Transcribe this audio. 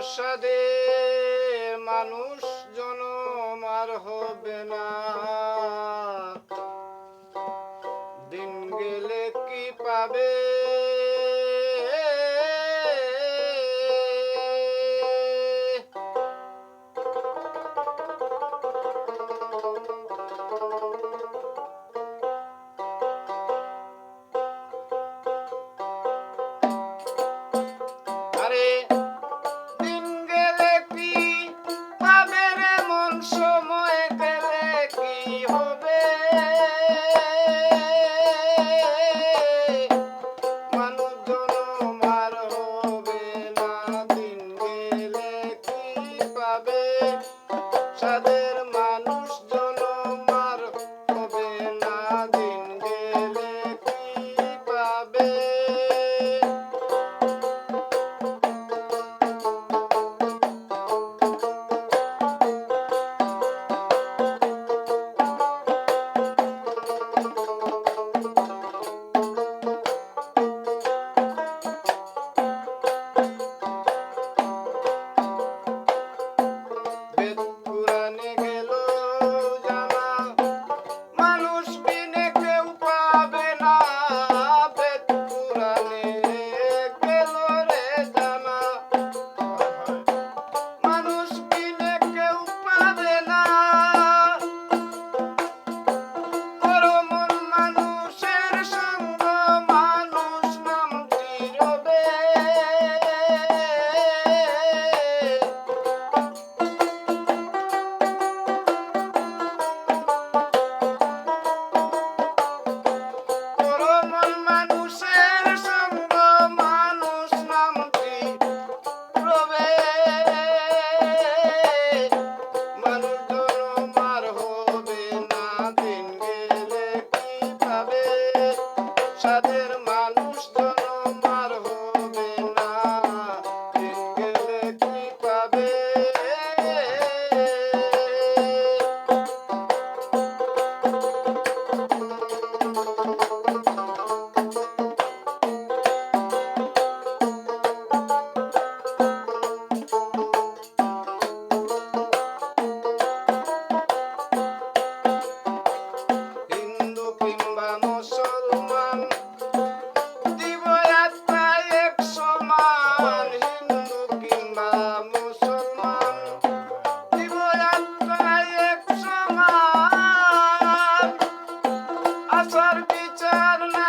সংসারে মানুষ জনম আর হবে না। দিন গেলে কি পাবে? Sade. I try to be tired